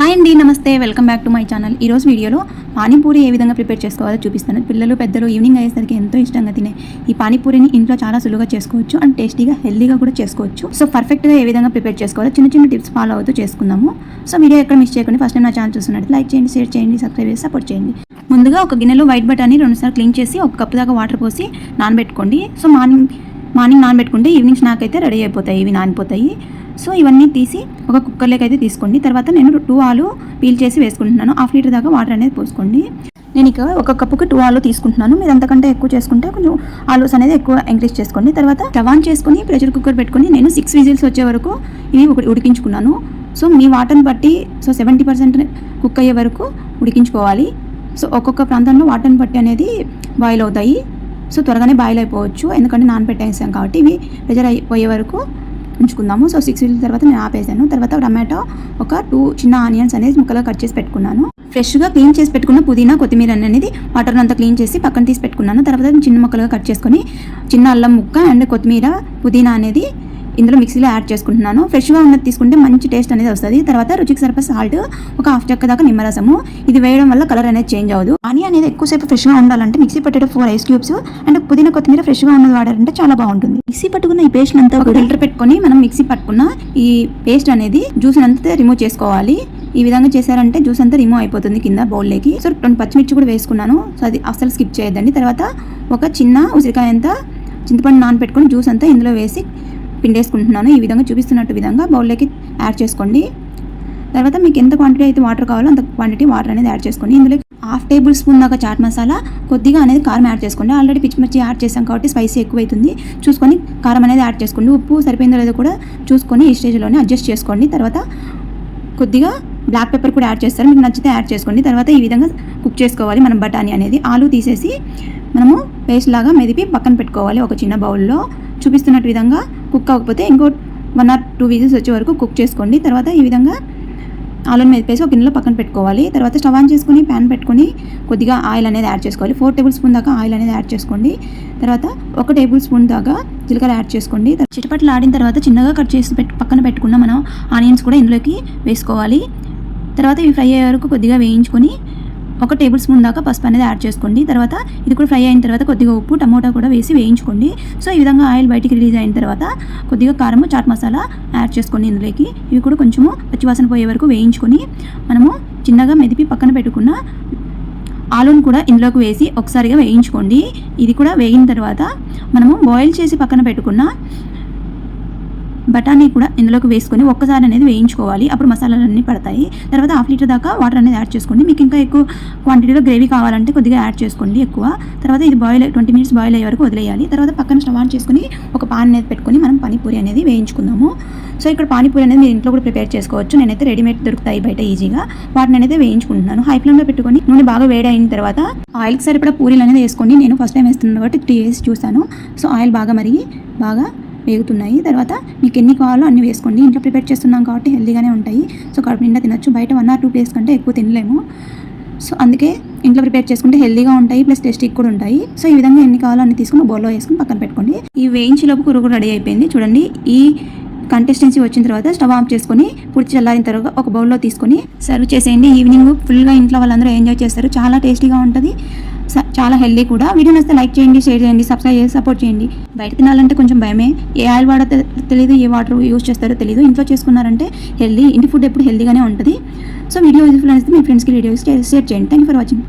Hi అండి నమస్తే. Welcome back to my channel. ఈరోజు వీడియోలో పానీపూరి ఏ విధంగా ప్రిపేర్ చేసుకోవాలో చూపిస్తాను పిల్లలు పెద్దలు ఈవినింగ్ అయ్యేసరికి ఎంతో ఇష్టంగా తినే ఈ పానీపూరిని ఇంట్లో చాలా సులువుగా చేసుకోవచ్చు అండ్ టేస్టీగా హెల్దీగా కూడా చేసుకోవచ్చు. సో పర్ఫెక్ట్గా ఏ విధంగా ప్రిపేర్ చేసుకోవాలో చిన్న చిన్న టిప్స్ ఫాలో అవుతూ చేసుకుందాము. సో వీడియో ఎక్కడ మిస్ చేయకుండా. ఫస్ట్ టైం నా ఛానల్ చూస్తున్నట్టు లైక్ చేయండి షేర్ చేయండి సబ్స్క్రైబ్ చేసి సపోర్ట్ చేయండి. ముందుగా ఒక గిన్నెలో వైట్ బటాని రెండుసార్లు క్లీన్ చేసి ఒక కప్పు దాకా వాటర్ పోసి నానబెట్టుకోండి. సో మార్నింగ్ మార్నింగ్ నానబెట్టుకుంటే ఈవినింగ్ స్నాక్ అయితే రెడీ అయిపోతాయి ఇవి నానిపోతాయి. సో ఇవన్నీ తీసి ఒక కుక్కర్లోకి అయితే తీసుకోండి. తర్వాత నేను టూ ఆలు పీల్ చేసి వేసుకుంటున్నాను. హాఫ్ లీటర్ దాకా వాటర్ అనేది పోసుకోండి. నేను ఇక ఒక కప్పుకి టూ ఆలు తీసుకుంటున్నాను. మీరు అంతకంటే ఎక్కువ చేసుకుంటే కొంచెం ఆలూస్ అనేది ఎక్కువ ఎంకరేజ్ చేసుకోండి. తర్వాత రవాన్ చేసుకుని ప్రెషర్ కుక్కర్ పెట్టుకుని నేను సిక్స్ విజిల్స్ వచ్చే వరకు ఇవి ఉడికించుకున్నాను. సో మీ వాటర్ని బట్టి సో సెవెంటీ పర్సెంట్ కుక్ అయ్యే వరకు ఉడికించుకోవాలి. సో ఒక్కొక్క ప్రాంతంలో వాటర్ని బట్టి అనేది బాయిల్ అవుతాయి. సో త్వరగానే బాయిల్ అయిపోవచ్చు. ఎందుకంటే నానబెట్టేసాం కాబట్టి ఇవి ప్రెజర్ అయిపోయే వరకు ఉంచుకుందాము. సో సిక్స్ వీల్ తర్వాత నేను ఆపేసాను. తర్వాత టమాటో ఒక టూ చిన్న ఆనియన్స్ అనేది ముక్కలో కట్ చేసి పెట్టుకున్నాను. ఫ్రెష్గా క్లీన్ చేసి పెట్టుకున్న పుదీనా కొత్తిమీర అనేది వాటర్ అంతా క్లీన్ చేసి పక్కన తీసి పెట్టుకున్నాను. తర్వాత చిన్న ముక్కలుగా కట్ చేసుకొని చిన్న అల్లం ముక్క అండ్ కొత్తిమీర పుదీనా అనేది ఇందులో మిక్సీలో యాడ్ చేసుకుంటున్నాను. ఫ్రెష్గా ఉన్నది తీసుకుంటే మంచి టేస్ట్ అనేది వస్తుంది. తర్వాత రుచికి సరిపడా సాల్ట్ ఒక హాఫ్ చెక్క దాకా నిమ్మరసము. ఇది వేయడం వల్ల కలర్ అనేది చేంజ్ అవ్వదు. అని అనేది ఎక్కువసేపు ఫ్రెష్గా ఉండాలంటే మిక్సీ పట్టేట ఫోర్ ఐస్ క్యూబ్స్ అండ్ పుదీనా కొత్తిమీర ఫ్రెష్గా ఉన్నది వాడారంటే చాలా బాగుంటుంది. మిక్సీ పట్టుకున్న ఈ పేస్ట్ అంతా ఫిల్టర్ పెట్టుకొని మనం మిక్సీ పట్టుకున్న ఈ పేస్ట్ అనేది జ్యూస్ అంతా రిమూవ్ చేసుకోవాలి. ఈ విధంగా చేశారంటే జ్యూస్ అంతా రిమూవ్ అయిపోతుంది కింద బౌల్లోకి సో రెండు పచ్చిమిర్చి కూడా వేసుకున్నాను. సో అది అస్సలు స్కిప్ చేయొద్దండి. తర్వాత ఒక చిన్న ఉసిరికాయ అంతా చింతపండు నానబెట్టుకొని జ్యూస్ అంతా ఇందులో వేసి పిండేసుకుంటున్నాను. ఈ విధంగా చూపిస్తున్నట్టు విధంగా బౌల్లోకి యాడ్ చేసుకోండి. తర్వాత మీకు ఎంత క్వాంటిటీ అయితే వాటర్ కావాలో అంత క్వాంటిటీ వాటర్ అనేది యాడ్ చేసుకోండి. ఇందులో హాఫ్ టేబుల్ స్పూన్ దాకా చాట్ మసాలా కొద్దిగా అనేది కారం యాడ్ చేసుకోండి. ఆల్రెడీ పిచ్చిమిర్చి యాడ్ చేసాం కాబట్టి స్పైసీ ఎక్కువైతుంది. చూసుకొని కారం అనేది యాడ్ చేసుకోండి. ఉప్పు సరిపోయిందో లేదో కూడా చూసుకొని ఈ స్టేజ్లోనే అడ్జస్ట్ చేసుకోండి. తర్వాత కొద్దిగా బ్లాక్ పెప్పర్ కూడా యాడ్ చేస్తారు. మీకు నచ్చితే యాడ్ చేసుకోండి. తర్వాత ఈ విధంగా కుక్ చేసుకోవాలి మనం బఠానీ అనేది. ఆలు తీసేసి మనము పేస్ట్ లాగా మెదిపి పక్కన పెట్టుకోవాలి ఒక చిన్న బౌల్లో చూపిస్తున్నట్టు విధంగా కుక్ అవ్వకపోతే ఇంకో వన్ ఆర్ టూ విజిల్స్ వచ్చే వరకు కుక్ చేసుకోండి. తర్వాత ఈ విధంగా ఆలుని మెదిపేసి ఒక గిన్నెలో పక్కన పెట్టుకోవాలి. తర్వాత స్టవ్ ఆన్ చేసుకొని ప్యాన్ పెట్టుకొని కొద్దిగా ఆయిల్ అనేది యాడ్ చేసుకోవాలి. ఫోర్ టేబుల్ స్పూన్ దాకా ఆయిల్ అనేది యాడ్ చేసుకోండి. తర్వాత ఒక టేబుల్ స్పూన్ దాకా జీలకర్ర యాడ్ చేసుకోండి. చిటపట్లు ఆడిన తర్వాత చిన్నగా కట్ చేసి పెట్టు పక్కన పెట్టుకున్న మనం ఆనియన్స్ కూడా ఇందులోకి వేసుకోవాలి. తర్వాత ఇవి ఫ్రై అయ్యే వరకు కొద్దిగా వేయించుకొని ఒక టేబుల్ స్పూన్ దాకా పసుపు అనేది యాడ్ చేసుకోండి. తర్వాత ఇది కూడా ఫ్రై అయిన తర్వాత కొద్దిగా ఉప్పు టమోటా కూడా వేసి వేయించుకోండి. సో ఈ విధంగా ఆయిల్ బయటికి రిలీజ్ అయిన తర్వాత కొద్దిగా కారము చాట్ మసాలా యాడ్ చేసుకోండి ఇందులోకి. ఇవి కూడా కొంచెము పచ్చివాసన పోయే వరకు వేయించుకొని మనము చిన్నగా మెదిపి పక్కన పెట్టుకున్న ఆలూను కూడా ఇందులోకి వేసి ఒకసారిగా వేయించుకోండి. ఇది కూడా వేగిన తర్వాత మనము బాయిల్ చేసి పక్కన పెట్టుకున్న బఠానీ కూడా ఇందులోకి వేసుకొని ఒక్కసారి అనేది వేయించుకోవాలి. అప్పుడు మసాలాలన్నీ పడతాయి. తర్వాత హాఫ్ లీటర్ దాకా వాటర్ అనేది యాడ్ చేసుకోండి. మీకు ఇంకా ఎక్కువ క్వాంటిటీలో గ్రేవీ కావాలంటే కొద్దిగా యాడ్ చేసుకోండి ఎక్కువ. తర్వాత ఇది బాయిల్ ట్వంటీ మినిట్స్ బాయిల్ అయ్యే వరకు వదిలేయాలి. తర్వాత పక్కన స్టవ్ ఆన్ చేసుకొని ఒక పాన్ అనేది పెట్టుకొని మనం పానీపూరి అనేది వేయించుకుందాము. సో ఇక్కడ పానీపూరి అనేది మీరు ఇంట్లో కూడా ప్రిపేర్ చేసుకోవచ్చు. నేనైతే రెడీమేడ్ దొరుకుతాయి బయట ఈజీగా. వాటిని అనేది వేయించుకుంటున్నాను. హై ఫ్లేమ్లో పెట్టుకొని నూనె బాగా వేడి అయిన తర్వాత ఆయిల్కి సరిపడా పూరీలు అనేది వేసుకోండి. నేను ఫస్ట్ టైం వేస్తున్నాను కాబట్టి త్రీ వేసి చూసాను సో ఆయిల్ బాగా మరిగి బాగా వేగుతున్నాయి. తర్వాత మీకు ఎన్ని కావాలో అన్ని వేసుకోండి. ఇంట్లో ప్రిపేర్ చేస్తున్నాం కాబట్టి హెల్దీగానే ఉంటాయి. సో కడుపు నిండా తినొచ్చు. బయట వన్ ఆర్ టూ ప్లేస్ కంటే ఎక్కువ తినలేము. సో అందుకే ఇంట్లో ప్రిపేర్ చేసుకుంటే హెల్దీగా ఉంటాయి. ప్లస్ టేస్టీ కూడా ఉంటాయి. సో ఈ విధంగా ఎన్ని కావాలో అన్ని తీసుకుని బౌల్లో వేసుకుని పక్కన పెట్టుకోండి. ఈ వేయించిలోపు కూర కూడా రెడీ అయిపోయింది. చూడండి ఈ కంటెస్టెన్సీ వచ్చిన తర్వాత స్టవ్ ఆఫ్ చేసుకుని పూర్తి చల్లారిన తర్వాత ఒక బౌల్లో తీసుకొని సర్వ్ చేసేయండి. ఈవినింగ్ ఫుల్గా ఇంట్లో వాళ్ళందరూ ఎంజాయ్ చేస్తారు. చాలా టేస్టీగా ఉంటుంది. చాలా హెల్దీ కూడా. వీడియో నచ్చితే లైక్ చేయండి షేర్ చేయండి సబ్స్క్రైబ్ చేసి సపోర్ట్ చేయండి. బయట తినాలంటే కొంచెం భయమే. ఏ ఆయిల్ వాడో తెలియదు ఏ వాటర్ యూస్ చేస్తారో తెలియదు ఇంట్లో చేసుకున్నారంటే హెల్దీ ఇంటి ఫుడ్ ఎప్పుడు హెల్దీగానే ఉంటుంది. సో వీడియో యూజ్ఫుల్ అనేది మీ ఫ్రెండ్స్కి వీడియోస్ షేర్ చేయండి. Thank for watching